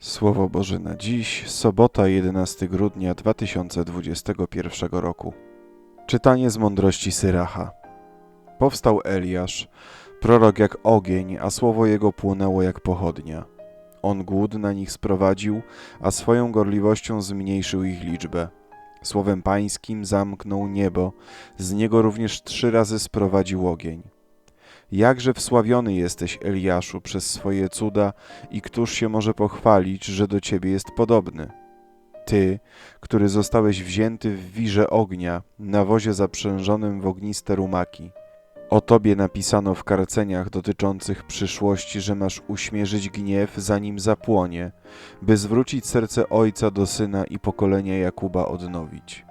Słowo Boże na dziś, sobota 11 grudnia 2021 roku. Czytanie z mądrości Syracha. Powstał Eliasz, prorok jak ogień, a słowo jego płonęło jak pochodnia. On głód na nich sprowadził, a swoją gorliwością zmniejszył ich liczbę. Słowem pańskim zamknął niebo, z niego również trzy razy sprowadził ogień. Jakże wsławiony jesteś, Eliaszu, przez swoje cuda i któż się może pochwalić, że do ciebie jest podobny? Ty, który zostałeś wzięty w wirze ognia, na wozie zaprzężonym w ogniste rumaki. O tobie napisano w karceniach dotyczących przyszłości, że masz uśmierzyć gniew, zanim zapłonie, by zwrócić serce ojca do syna i pokolenia Jakuba odnowić.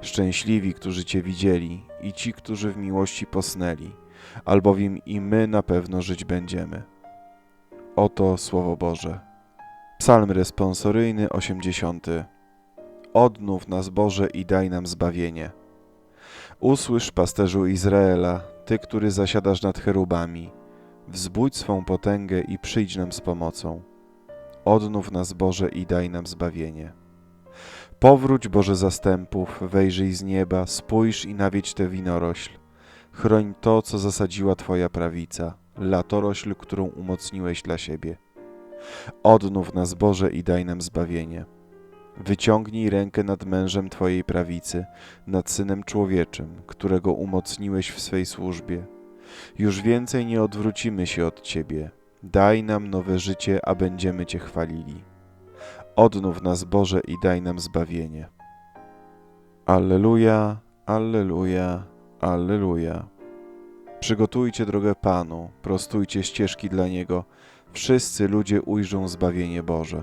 Szczęśliwi, którzy cię widzieli i ci, którzy w miłości posnęli albowiem i my na pewno żyć będziemy. Oto Słowo Boże. Psalm responsoryjny 80. Odnów nas Boże i daj nam zbawienie. Usłysz, pasterzu Izraela, Ty, który zasiadasz nad cherubami, wzbudź swą potęgę i przyjdź nam z pomocą. Odnów nas Boże i daj nam zbawienie. Powróć Boże zastępów, wejrzyj z nieba, spójrz i nawiedź tę winorośl Chroń to, co zasadziła Twoja prawica, latorośl, którą umocniłeś dla siebie. Odnów nas, Boże, i daj nam zbawienie. Wyciągnij rękę nad mężem Twojej prawicy, nad synem człowieczym, którego umocniłeś w swej służbie. Już więcej nie odwrócimy się od Ciebie. Daj nam nowe życie, a będziemy Cię chwalili. Odnów nas, Boże, i daj nam zbawienie. Alleluja, Alleluja, Alleluja. Przygotujcie drogę Panu, prostujcie ścieżki dla Niego. Wszyscy ludzie ujrzą zbawienie Boże.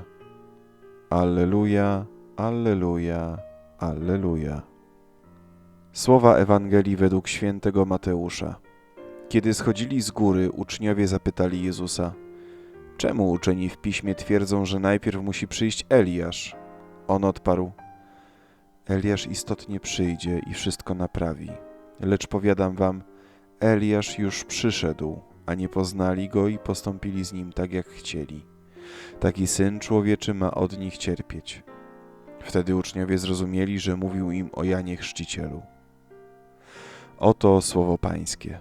Alleluja, Alleluja, Alleluja. Słowa Ewangelii według świętego Mateusza. Kiedy schodzili z góry, uczniowie zapytali Jezusa: Czemu uczeni w piśmie twierdzą, że najpierw musi przyjść Eliasz? On odparł: Eliasz istotnie przyjdzie i wszystko naprawi. Lecz powiadam wam, Eliasz już przyszedł, a nie poznali go i postąpili z nim tak, jak chcieli. Taki syn człowieczy ma od nich cierpieć. Wtedy uczniowie zrozumieli, że mówił im o Janie Chrzcicielu. Oto słowo Pańskie.